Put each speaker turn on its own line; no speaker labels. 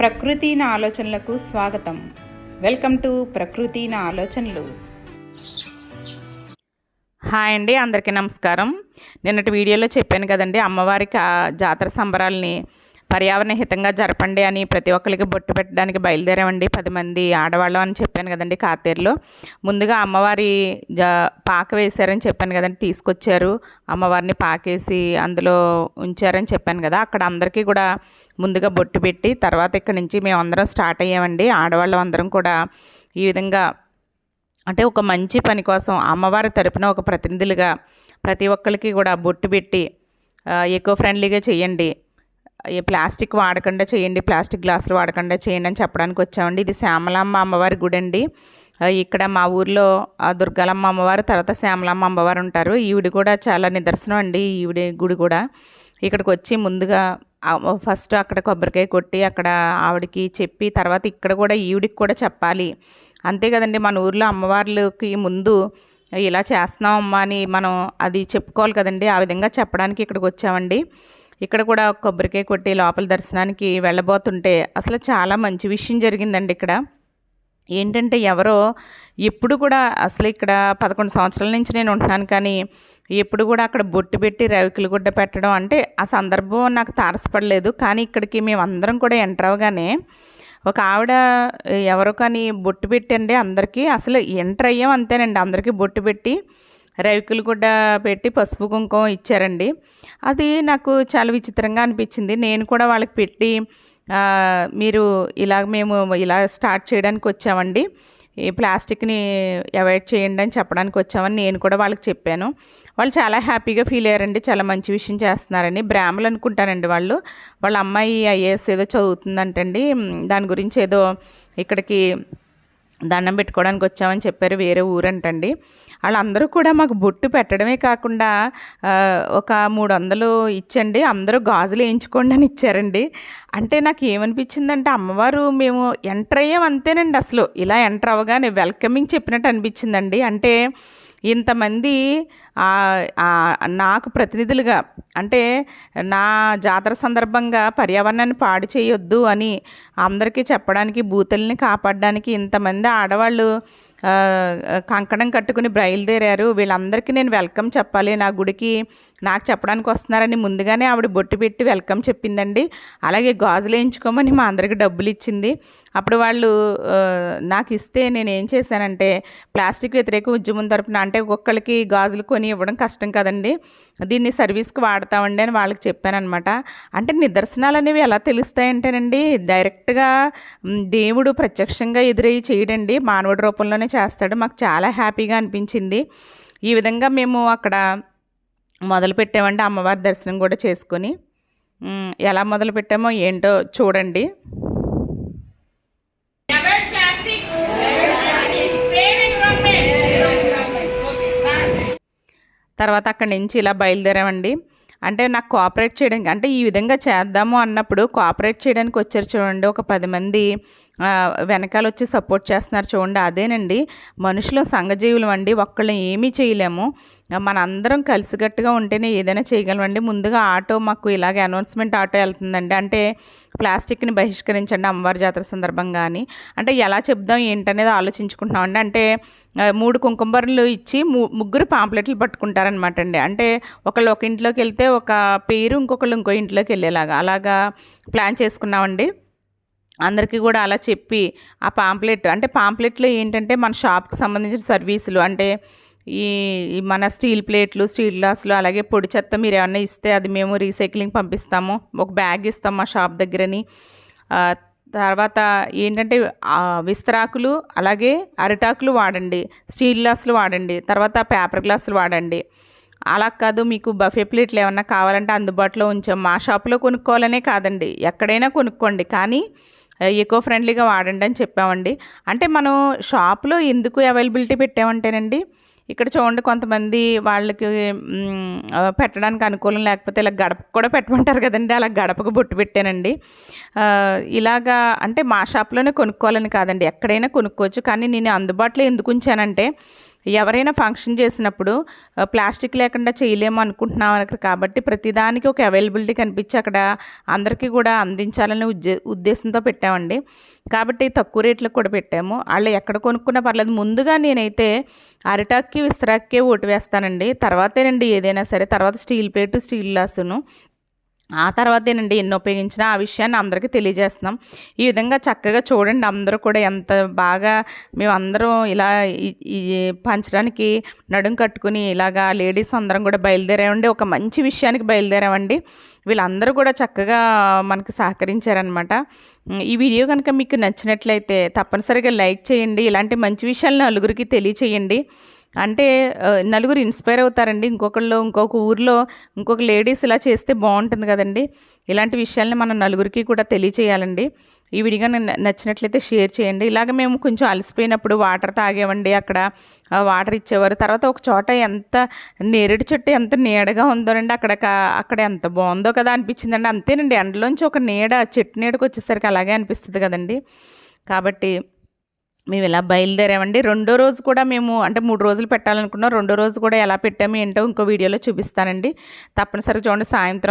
ప్రకృతి నా ఆలోచనలకు స్వాగతం. వెల్కమ్ టు ప్రకృతి నా ఆలోచనలు. హాయ్ అండి అందరికీ నమస్కారం. నిన్నటి వీడియోలో చెప్పాను కదండి అమ్మవారికి ఆ జాతర సంబరాలని పర్యావరణ హితంగా జరపండి అని ప్రతి ఒక్కరికి బొట్టు పెట్టడానికి బయలుదేరామండి. పది మంది ఆడవాళ్ళం అని చెప్పాను కదండి కాతేరులో ముందుగా అమ్మవారి జా పాక వేశారని చెప్పాను కదండి తీసుకొచ్చారు. అమ్మవారిని పాకేసి అందులో ఉంచారని చెప్పాను కదా అక్కడ అందరికీ కూడా ముందుగా బొట్టు పెట్టి తర్వాత ఇక్కడ నుంచి మేము అందరం స్టార్ట్ అయ్యామండి. ఆడవాళ్ళం అందరం కూడా ఈ విధంగా అంటే ఒక మంచి పని కోసం అమ్మవారి తరపున ఒక ప్రతినిధులుగా ప్రతి ఒక్కరికి కూడా బొట్టు పెట్టి ఎకో ఫ్రెండ్లీగా చేయండి. ప్లాస్టిక్ వాడకుండా చేయండి ప్లాస్టిక్ గ్లాసులు వాడకుండా చేయండి అని చెప్పడానికి వచ్చామండి. ఇది శ్యామలాంబ అమ్మవారి గుడి అండి ఇక్కడ మా ఊర్లో దుర్గాలమ్మ అమ్మవారు తర్వాత శ్యామలమ్మ అమ్మవారు ఉంటారు. ఈవిడ కూడా చాలా నిదర్శనం అండి ఈవిడ గుడి కూడా. ఇక్కడికి వచ్చి ముందుగా ఫస్ట్ అక్కడ కొబ్బరికాయ కొట్టి అక్కడ ఆవిడకి చెప్పి తర్వాత ఇక్కడ కూడా ఈవిడికి కూడా చెప్పాలి. అంతే కదండి మన ఊర్లో అమ్మవార్లకి ముందు ఇలా చేస్తున్నాం అమ్మా అని మనం అది చెప్పుకోవాలి కదండి. ఆ విధంగా చెప్పడానికి ఇక్కడికి వచ్చామండి. ఇక్కడ కూడా కొబ్బరికాయ కొట్టి లోపల దర్శనానికి వెళ్ళబోతుంటే అసలు చాలా మంచి విషయం జరిగిందండి ఇక్కడ. ఏంటంటే ఎవరో ఎప్పుడు కూడా అసలు ఇక్కడ పదకొండు సంవత్సరాల నుంచి నేను ఉంటున్నాను కానీ ఎప్పుడు కూడా అక్కడ బొట్టు పెట్టి రవికులు గుడ్డ పెట్టడం అంటే ఆ సందర్భం నాకు తారసపడలేదు. కానీ ఇక్కడికి మేము అందరం కూడా ఎంటర్ అవగానే ఒక ఆవిడ ఎవరో కానీ బొట్టు పెట్టండి అందరికీ అసలు ఎంటర్ అయ్యాం అంతేనండి. అందరికీ బొట్టు పెట్టి రవికులు గుడ్డ పెట్టి పసుపు కుంకుమ ఇచ్చారండి. అది నాకు చాలా విచిత్రంగా అనిపించింది. నేను కూడా వాళ్ళకి పెట్టి మీరు ఇలా మేము ఇలా స్టార్ట్ చేయడానికి వచ్చామండి. ఈ ప్లాస్టిక్ని అవాయిడ్ చేయండి అని చెప్పడానికి వచ్చామని నేను కూడా వాళ్ళకి చెప్పాను. వాళ్ళు చాలా హ్యాపీగా ఫీల్ అయ్యారండి. చాలా మంచి విషయం చేస్తున్నారని. బ్రాహ్మలు అనుకుంటానండి వాళ్ళు. వాళ్ళ అమ్మాయి ఐఏఎస్ ఏదో చదువుతుందంటండి. దాని గురించి ఏదో ఇక్కడికి దండం పెట్టుకోవడానికి వచ్చామని చెప్పారు వేరే ఊరంటండి. వాళ్ళందరూ కూడా మాకు బొట్టు పెట్టడమే కాకుండా ఒక మూడు వందలు ఇచ్చండి. అందరూ గాజులు వేయించుకోండి అని ఇచ్చారండి. అంటే నాకు ఏమనిపించిందంటే అమ్మవారు మేము ఎంటర్ అయ్యాం అంతేనండి అసలు. ఇలా ఎంటర్ అవ్వగానే వెల్కమింగ్ చెప్పినట్టు అనిపించిందండి. అంటే ఇంతమంది నాకు ప్రతినిధులుగా అంటే నా జాతర సందర్భంగా పర్యావరణాన్ని పాడు చేయొద్దు అని అందరికీ చెప్పడానికి బూతుల్ని కాపాడడానికి ఇంతమంది ఆడవాళ్ళు కంకణం కట్టుకుని బయలుదేరారు. వీళ్ళందరికీ నేను వెల్కమ్ చెప్పాలి. నా గుడికి నాకు చెప్పడానికి వస్తున్నారని ముందుగానే ఆవిడ బొట్టు పెట్టి వెల్కమ్ చెప్పిందండి. అలాగే గాజులు వేయించుకోమని మా అందరికి డబ్బులు ఇచ్చింది. అప్పుడు వాళ్ళు నాకు ఇస్తే నేను ఏం చేశానంటే ప్లాస్టిక్ వ్యతిరేక ఉద్యమం తరపున అంటే ఒక్కొక్కరికి గాజులు కొని ఇవ్వడం కష్టం కదండి. దీన్ని సర్వీస్కి వాడతామండి అని వాళ్ళకి చెప్పానమాట అంటే నిదర్శనాలు అనేవి ఎలా తెలుస్తాయంటేనండి డైరెక్ట్గా దేవుడు ప్రత్యక్షంగా ఎదురయ్యి చేయడండి. మానవుడి రూపంలోనే చేస్తాడు. మాకు చాలా హ్యాపీగా అనిపించింది. ఈ విధంగా మేము అక్కడ మొదలు పెట్టామండి అమ్మవారి దర్శనం కూడా చేసుకొని. ఎలా మొదలు పెట్టామో ఏంటో చూడండి. తర్వాత అక్కడి నుంచి ఇలా బయలుదేరామండి. అంటే నాకు కోఆపరేట్ చేయడానికి అంటే ఈ విధంగా చేద్దాము అన్నప్పుడు కోఆపరేట్ చేయడానికి వచ్చారు చూడండి ఒక పది మంది వెనకాల వచ్చి సపోర్ట్ చేస్తున్నారు చూడండి అదేనండి. మనుషులు సంఘజీవులం అండి ఒక్కళ్ళని ఏమీ చేయలేము. మనందరం కలిసికట్టుగా ఉంటేనే ఏదైనా చేయగలమండి. ముందుగా ఆటో మాకు ఇలాగే అనౌన్స్మెంట్ ఆటో వెళ్తుందండి. అంటే ప్లాస్టిక్ని బహిష్కరించండి అమ్మవారి జాతర సందర్భంగా అని అంటే ఎలా చెప్దాం ఏంటనేది ఆలోచించుకుంటున్నామండి. అంటే మూడు కుంకుంబర్లు ఇచ్చి ము ముగ్గురు పాంప్లెట్లు పట్టుకుంటారనమాట అండి అంటే ఒకళ్ళు ఒక ఇంట్లోకి వెళ్తే ఒక పేరు ఇంకొకళ్ళు ఇంకో ఇంట్లోకి వెళ్ళేలాగా. అలాగా ప్లాన్ చేసుకున్నామండి. అందరికీ కూడా అలా చెప్పి ఆ పాంప్లెట్ అంటే పాంప్లెట్లో ఏంటంటే మన షాప్కి సంబంధించిన సర్వీసులు అంటే ఈ మన స్టీల్ ప్లేట్లు స్టీల్ గ్లాసులు అలాగే పొడి చెత్త మీరు ఏమన్నా ఇస్తే అది మేము రీసైక్లింగ్ పంపిస్తాము. ఒక బ్యాగ్ ఇస్తాం మా షాప్ దగ్గరని. తర్వాత ఏంటంటే విస్తరాకులు అలాగే అరిటాకులు వాడండి. స్టీల్ గ్లాసులు వాడండి. తర్వాత పేపర్ గ్లాసులు వాడండి. అలా కాదు మీకు బఫే ప్లేట్లు ఏమన్నా కావాలంటే అందుబాటులో ఉంచాం. మా షాప్లో కొనుక్కోవాలనే కాదండి. ఎక్కడైనా కొనుక్కోండి. కానీ ఎకో ఫ్రెండ్లీగా వాడండి అని చెప్పామండి. అంటే మనం షాప్లో ఎందుకు అవైలబిలిటీ పెట్టామంటేనండి ఇక్కడ చూడండి కొంతమంది వాళ్ళకి పెట్టడానికి అనుకూలం లేకపోతే ఇలా గడప కూడా పెట్టమంటారు కదండి. అలా గడపకు బొట్టు పెట్టానండి. ఇలాగా అంటే మా షాప్లోనే కొనుక్కోవాలని కాదండి. ఎక్కడైనా కొనుక్కోవచ్చు. కానీ నేను అందుబాటులో ఎందుకు ఉంచానంటే ఎవరైనా ఫంక్షన్ చేసినప్పుడు ప్లాస్టిక్ లేకుండా చేయలేము అనుకుంటున్నాం అక్కడ కాబట్టి ప్రతిదానికి ఒక అవైలబిలిటీ కనిపించి అక్కడ అందరికీ కూడా అందించాలనే ఉద్దే ఉద్దేశంతో పెట్టామండి. కాబట్టి తక్కువ రేట్లకు కూడా పెట్టాము. వాళ్ళు ఎక్కడ కొనుక్కున్నా పర్లేదు. ముందుగా నేనైతే అరిటాక్కి విస్తరాక్కే ఓటు వేస్తానండి. తర్వాతేనండి ఏదైనా సరే. తర్వాత స్టీల్ ప్లేటు స్టీల్ గ్లాసును. ఆ తర్వాతేనండి ఎన్ని ఉపయోగించినా ఆ విషయాన్ని అందరికీ తెలియజేస్తున్నాం. ఈ విధంగా చక్కగా చూడండి అందరూ కూడా ఎంత బాగా మేమందరం ఇలా ఈ- పంచడానికి నడుం కట్టుకుని ఇలాగా లేడీస్ అందరం కూడా బయలుదేరామండి. ఒక మంచి విషయానికి బయలుదేరామండి. వీళ్ళందరూ కూడా చక్కగా మనకి సహకరించారనమాట ఈ వీడియో కనుక మీకు నచ్చినట్లయితే తప్పనిసరిగా లైక్ చేయండి. ఇలాంటి మంచి విషయాలు నలుగురికి తెలియచేయండి. అంటే నలుగురు ఇన్స్పైర్ అవుతారండి. ఇంకొకళ్ళు ఇంకొక ఊర్లో ఇంకొక లేడీస్ ఇలా చేస్తే బాగుంటుంది కదండి. ఇలాంటి విషయాల్ని మనం నలుగురికి కూడా తెలియచేయాలండి. ఈ విడిగా నచ్చినట్లయితే షేర్ చేయండి. ఇలాగ మేము కొంచెం అలసిపోయినప్పుడు వాటర్ తాగేవండి అక్కడ. వాటర్ ఇచ్చేవారు. తర్వాత ఒక చోట ఎంత నేరేడు చెట్టు ఎంత నీడగా ఉందోనండి. అక్కడ అక్కడ ఎంత బాగుందో కదా అనిపించిందండి. అంతేనండి. ఎండలోంచి ఒక నీడ చెట్టు నీడకు వచ్చేసరికి అలాగే అనిపిస్తుంది కదండి. కాబట్టి మేము ఇలా బయలుదేరామండి? రెండో రోజు కూడా మేము అంటే మూడు రోజులు పెట్టాలనుకున్నాం. రెండో రోజు కూడా ఎలా పెట్టాము ఏంటో ఇంకో వీడియోలో చూపిస్తానండి. తప్పనిసరిగా చూడండి. సాయంత్రం